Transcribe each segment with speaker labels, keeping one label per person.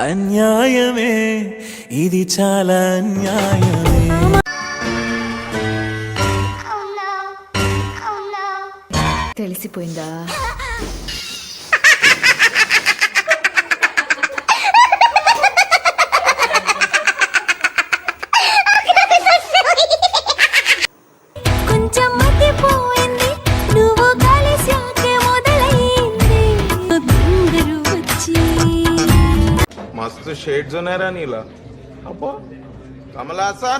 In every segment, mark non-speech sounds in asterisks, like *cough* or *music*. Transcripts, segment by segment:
Speaker 1: అన్యాయమే. ఇది చాలా అన్యాయమే.
Speaker 2: తెలిసిపోయిందా? *laughs*
Speaker 3: मस्त शेड जो नाही राणीला अप्पा कमला असा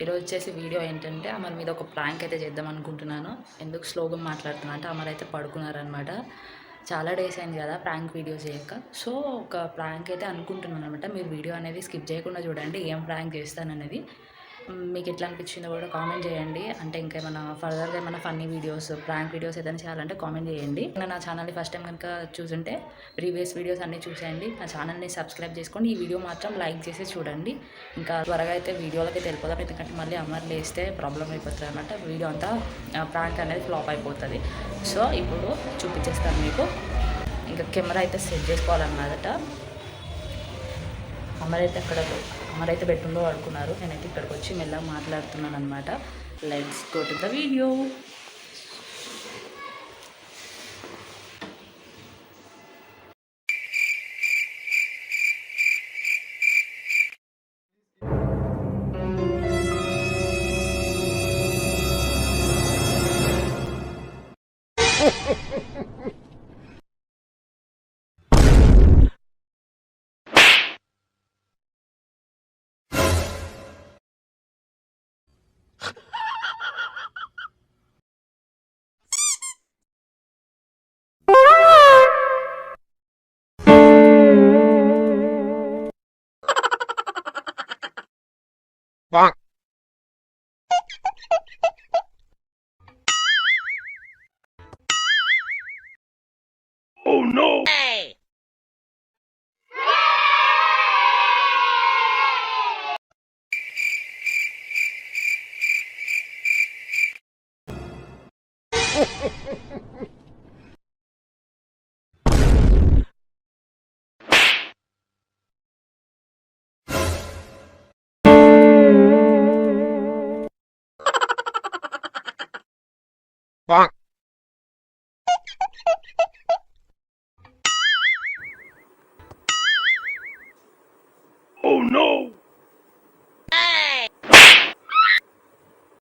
Speaker 4: ఈరోజు వచ్చేసి వీడియో ఏంటంటే అమర్ మీద ఒక ప్రాంక్ అయితే చేద్దాం అనుకుంటున్నాను ఎందుకు స్లోగా మాట్లాడుతున్నా అంటే అమర్ అయితే పడుకున్నారనమాట చాలా డేస్ అయింది కదా ప్రాంక్ వీడియోస్ చేయక. సో ఒక ప్రాంక్ అయితే అనుకుంటున్నాను అనమాట మీరు వీడియో అనేది స్కిప్ చేయకుండా చూడండి ఏం ప్రాంక్ చేస్తాననేది మీకు ఎట్లా అనిపించిందో కూడా కామెంట్ చేయండి. అంటే ఇంకా ఏమైనా ఫర్దర్గా ఏమైనా ఫన్నీ వీడియోస్ ప్రాంక్ వీడియోస్ ఏదైనా చేయాలంటే కామెంట్ చేయండి. ఇంకా నా ఛానల్ని ఫస్ట్ టైం కనుక చూసుంటే ప్రీవియస్ వీడియోస్ అన్నీ చూసేయండి. నా ఛానల్ని సబ్స్క్రైబ్ చేసుకోండి. ఈ వీడియో మాత్రం లైక్ చేసి చూడండి. ఇంకా త్వరగా అయితే వీడియోలకి వెళ్ళిపోదాం. ఎందుకంటే మళ్ళీ అమర్ వేస్తే ప్రాబ్లం అయిపోతుంది అనమాట వీడియో అంతా ప్రాంక్ అనేది ఫ్లాప్ అయిపోతుంది. సో ఇప్పుడు చూపించేస్తాను మీకు. ఇంకా కెమెరా అయితే సెట్ చేసుకోవాలన్నమాట. అయితే అక్కడ ఎవరైతే బెడ్రూమ్లో పడుకున్నారు. నేనైతే ఇక్కడికి వచ్చి మెల్లగా మాట్లాడుతున్నాను అనమాట let's go to the video *laughs*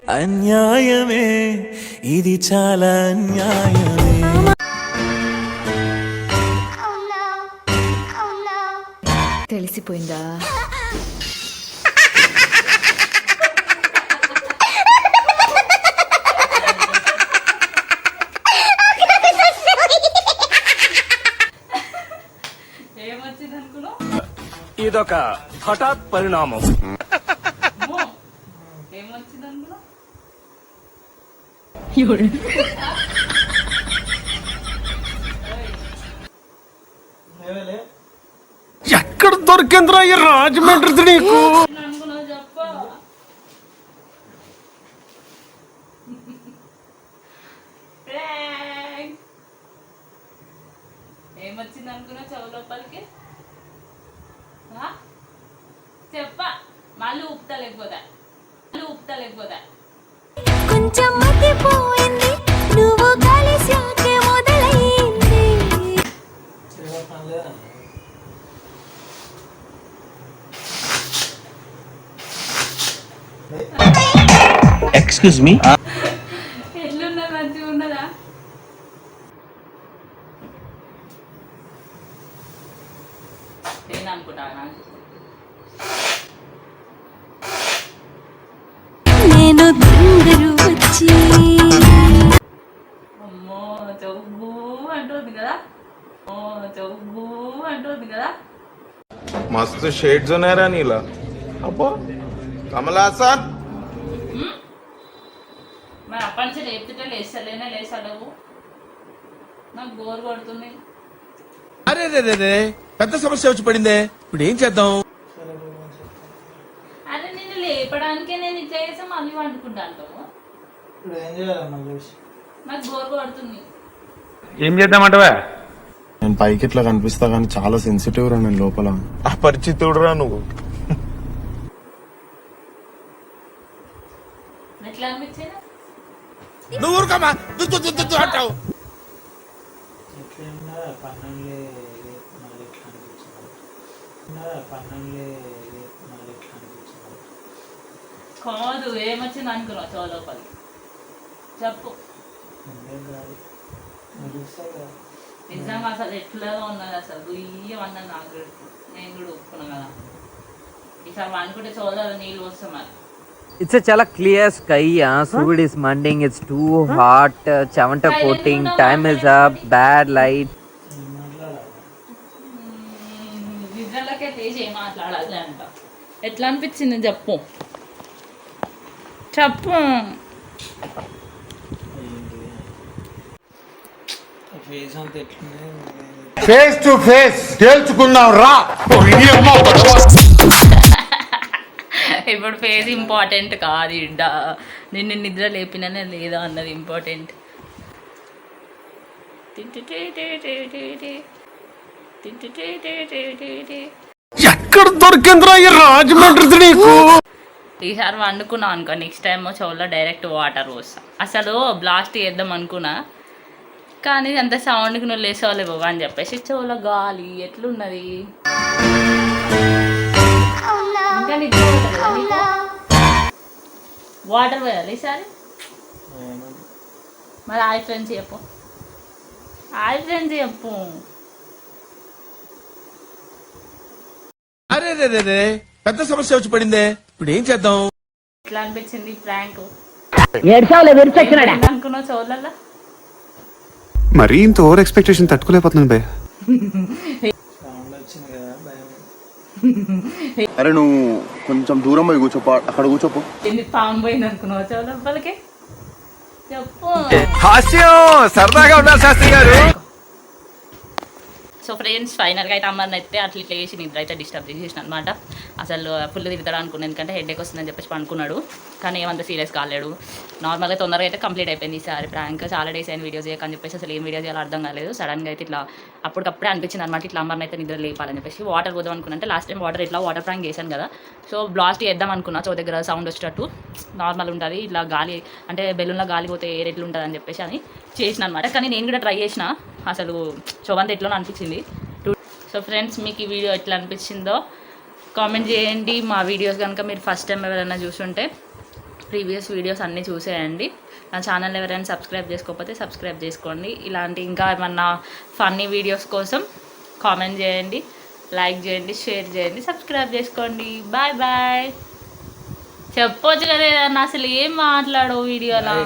Speaker 1: అన్యాయమే ఇది చాలా అన్యాయమే
Speaker 2: తెలిసిపోయిందా? *laughs*
Speaker 5: ఇదొక హఠాత్ పరిణామం. ఎక్కడ దొరికిందిరా ఈ రాజమండ్రి నీకు?
Speaker 4: ఏమొచ్చింది అనుకున్నావు చెవు లోపలికి ఆ? చెప్ప మళ్ళీ ఉప్తా లేకపోతే
Speaker 6: కొంచెం మతిపోయింది నువ్వు కలిసాకే మొదలైంది.
Speaker 7: ఎక్స్క్యూజ్ మీ
Speaker 4: ఎల్లున్నా మంచిగా ఉన్నదా? నేను అనుకుంటా
Speaker 6: అందరూ వచ్చి.
Speaker 4: అమ్మో చౌబు అంటుంది కదా. ఓ చౌబు అంటుంది కదా.
Speaker 3: మస్తు షేడ్స్ ఉన్నారా నీలా. అబ్బో కమలాసన్
Speaker 4: మరి అప్పటి నుంచి లేపుతుంటే లేస్తలేనా లేసలేవు నాకు బోర్ కొడుతుంది.
Speaker 5: అరే రే రే
Speaker 2: పెద్ద సమస్య వచ్చి పడిందే. ఇప్పుడు ఏం చేద్దాం?
Speaker 4: లేపడానికే నేను ఇట్లా చేస్తే మళ్ళీ వండుకుంటాను
Speaker 8: ఇప్పుడు ఏం చేయాలమ్మా చూసి
Speaker 4: నాకు బోర్ కొడుతుంది.
Speaker 5: ఏం చేద్దామంటవా?
Speaker 9: నేను పైకి ఇట్లా కనిపిస్తా కానీ చాలా సెన్సిటివ్ రా నేను లోపల.
Speaker 3: నువ్వు.
Speaker 4: ఎట్లా అనిపించింది?
Speaker 2: నువ్వు ఊరుకోమా దుద్దు దుద్దు దుద్దు అంటావు.
Speaker 8: ఎట్లా పన్నులే మళ్ళీ ఎట్లా అనిపించింది? పన్నులే మళ్ళీ ఎట్లా అనిపించింది?
Speaker 4: కాదు ఏమొచ్చింది అనుకున్నావు చో లోపలి చెప్పు నిజంగా అసలు ఎట్లా ఉన్నది అసలు గుయ్యం అన్నది నాకు. నేను కూడా ఒప్పుకున్నా కదా ఈసారి అనుకుంటే చోదాలు నీళ్ళు వస్తాయి మరి
Speaker 10: hot. Uh, Chavanta coating. Time is up. Bad light.
Speaker 8: నేను మాట్లాడాలి
Speaker 4: నిద్రలకే లేచి ఏం మాట్లాడాలి అంట ఎట్లా అనిపించింది చెప్పు చెప్పు.
Speaker 8: ఫేస్
Speaker 5: టు ఫేస్ తేల్చుకుందాం రా.
Speaker 4: ఇప్పుడు ఫేస్ ఇంపార్టెంట్ కాదు ఇడ్డ. నిన్ను నిద్ర లేపిననే లేదా అన్నది ఇంపార్టెంట్
Speaker 5: ఎక్కడ దొరికిందిరా ఈ రాజమండ్రి నీకు?
Speaker 4: ఈసారి వండుకున్నా అనుకో నెక్స్ట్ టైం చెవులో డైరెక్ట్ వాటర్ పోస్తా. అసలు బ్లాస్ట్ చేద్దాం అనుకున్నా కానీ అంత సౌండ్కి నువ్వు లేసేవాళ్ళు అని చెప్పేసి చెవులో గాలి ఎట్లున్నది? వాటర్ పోయాలి ఈసారి? మరి హాయ్ ఫ్రెండ్స్ చెప్పు. హాయ్ ఫ్రెండ్స్ చెప్పు.
Speaker 2: అరే రే రే రే పెద్ద సమస్య వచ్చి పడిందే. ఇప్పుడు ఏం చేద్దాం?
Speaker 4: ఎట్లా అనిపించింది ప్రాంక్ అనుకున్నావు
Speaker 9: మరీ ఇంత ఓవర్ ఎక్స్పెక్టేషన్ తట్టుకోలేకపోతున్నాను
Speaker 8: భయం
Speaker 9: అరే నువ్వు కొంచెం దూరం పోయి కూర్చోపో అక్కడ కూర్చోపో.
Speaker 4: పాము పోయింది అనుకున్నావు చెప్పు.
Speaker 5: హాస్యం సరదాగా ఉండాలి శాస్త్రి గారు.
Speaker 4: సో ఫ్రెండ్స్ ఫైనల్గా అయితే అమ్మని అయితే అట్లా ఇట్లా చేసి నిద్ర అయితే డిస్టర్బ్ చేసేసిన అనమాట అసలు ఫుల్ తిరుగుతాడు అనుకున్నాను ఎందుకంటే హెడ్ వస్తుందని చెప్పేసి పనుకున్నాడు కానీ ఏమంత సీరియస్ కాలేడు. నార్మల్గా తొందరగా అయితే కంప్లీట్ అయిపోయింది ఈసారి ప్రాంక్. చాలా డేస్ అయిన వీడియోస్ చేయకని చెప్పేసి అసలు ఏం వీడియో చేయాలో అర్థం కాలేదు. సడన్గా అయితే ఇట్లా అప్పటికప్పుడే అనిపించింది అనమాట ఇట్లా అమ్మని అయితే నిద్ర లేపాలని చెప్పేసి. వాటర్ పోదాం అనుకున్నంటే లాస్ట్ టైం వాటర్ ఇట్లా వాటర్ ప్రాంక్ చేశాను కదా. సో బ్లాస్ట్ చేద్దాం అనుకున్నా సో దగ్గర సౌండ్ వచ్చేటట్టు. నార్మల్ ఉంటుంది ఇట్లా గాలి అంటే బెలూన్లో గాలి పోతే ఏ రెట్లు ఉంటుంది అని చెప్పేసి అని చేసిన అనమాట కానీ నేను కూడా ట్రై చేసిన అసలు చొవంత ఎట్లా అనిపించింది. సో ఫ్రెండ్స్ మీకు ఈ వీడియో ఎట్లా అనిపించిందో కామెంట్ చేయండి. మా వీడియోస్ కనుక మీరు ఫస్ట్ టైం ఎవరైనా చూసుంటే ప్రీవియస్ వీడియోస్ అన్నీ చూసేయండి. నా ఛానల్ ఎవరైనా సబ్స్క్రైబ్ చేసుకోకపోతే సబ్స్క్రైబ్ చేసుకోండి. ఇలాంటి ఇంకా ఏమన్నా ఫన్నీ వీడియోస్ కోసం కామెంట్ చేయండి లైక్ చేయండి షేర్ చేయండి సబ్స్క్రైబ్ చేసుకోండి. Bye bye. చెప్పొచ్చు కదా ఏదన్నా అసలు ఏం మాట్లాడవు వీడియోలో?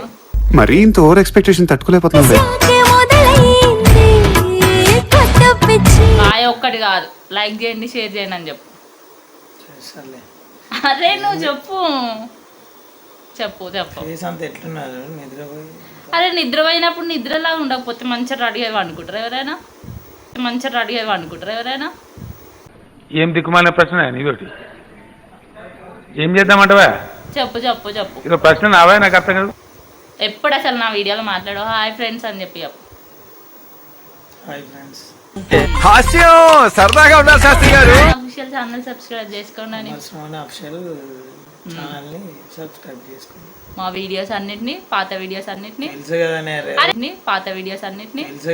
Speaker 9: మరీ ఇంత ఓవర్ ఎక్స్పెక్టేషన్
Speaker 6: పిచ్చి.
Speaker 4: బాయ్ ఒక్కటి కాదు లైక్ చేయండి షేర్ చేయండి అని చెప్పు. అరే నువ్వు చెప్పు. చెప్పు చెప్పు.
Speaker 8: ఫేస్ అంతా ఎట్లున్నారు? నిద్రపోయి
Speaker 4: అరే నిద్రపోయినప్పుడు నిద్రలా ఉండకపోతే మంచిగా రెడీ అయ్యి అనుకుంటారు ఎవరైనా? మంచిగా రెడీ అయ్యి అనుకుంటారు ఎవరైనా?
Speaker 5: ఏం దిక్కుమాలిన ప్రశ్న నీతోటి ఏం చేద్దామంటవా?
Speaker 4: చెప్పు చెప్పు చెప్పు.
Speaker 5: ఇక ప్రశ్న నావా? నాకు అర్థం కాదు.
Speaker 4: ఎప్పుడు అసలు నా వీడియోలో మాట్లాడు హాయ్ ఫ్రెండ్స్ అని చెప్పి చెప్పు.
Speaker 8: Hi friends.
Speaker 5: హాస్యం! సరదాగా ఉండాలి శాస్త్రి గారు.
Speaker 4: అఫీషియల్ ఛానల్ సబ్స్క్రైబ్ చేసుకోండి అని.
Speaker 8: అఫిషియల్ ఛానల్ని సబ్స్క్రైబ్ చేసుకోండి.
Speaker 4: మా వీడియోస్ అన్నిటిని పాత వీడియోస్ అన్నిటిని
Speaker 8: తెలుసు
Speaker 4: అన్నిటిని పాత వీడియోస్ అన్నిటిని.
Speaker 8: తెలుసు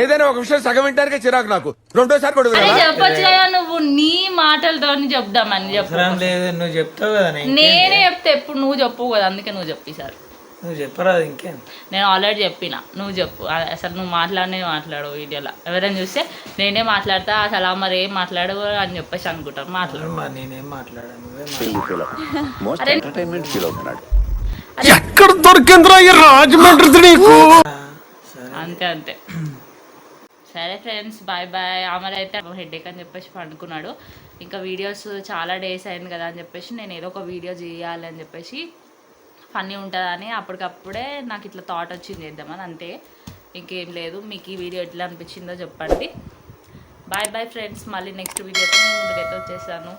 Speaker 2: ఏదైనా ఒక విషయం సగం వింటానికే చిరాకు నాకు. రెండోసారి కూడా?
Speaker 4: చెప్పొచ్చు కదా నువ్వు నీ మాటలతో చెప్దామని చెప్పు.
Speaker 8: అవసరం లేదు నువ్వు చెప్తావు కదా నేను
Speaker 4: నేనే చెప్తే ఎప్పుడు నువ్వు చెప్పు కదా అందుకే నువ్వు చెప్పి సార్
Speaker 8: నువ్వు చెప్పరాదు ఇంకేం.
Speaker 4: నేను ఆల్రెడీ చెప్పిన. నువ్వు చెప్పు. అసలు నువ్వు మాట్లాడనే మాట్లాడు వీడియోలో. ఎవరైనా చూస్తే నేనే మాట్లాడతా అసలు ఆ మరి ఏం మాట్లాడు అని చెప్పేసి అనుకుంటారు. మాట్లాడు.
Speaker 8: నేనేం మాట్లాడాను
Speaker 5: ఎక్కడ దొరికిందిరా ఈ రాజమండ్రి నీకు?
Speaker 4: అంతే అంతే. సరే ఫ్రెండ్స్ బాయ్ బాయ్. అమర్ అయితే హెడేక్ అని చెప్పేసి పండుకున్నాడు. ఇంకా వీడియోస్ చాలా డేస్ అయింది కదా అని చెప్పేసి నేను ఏదో ఒక వీడియో చేయాలి అని చెప్పేసి ఫన్నీ ఉంటుందని అప్పటికప్పుడే నాకు ఇట్లా థాట్ వచ్చింది చేద్దామని అంతే. ఇంకేం లేదు. మీకు ఈ వీడియో ఎట్లా అనిపించిందో చెప్పండి. బాయ్ బాయ్ ఫ్రెండ్స్ మళ్ళీ నెక్స్ట్ వీడియోతో ముందుకైతే వచ్చేసాను.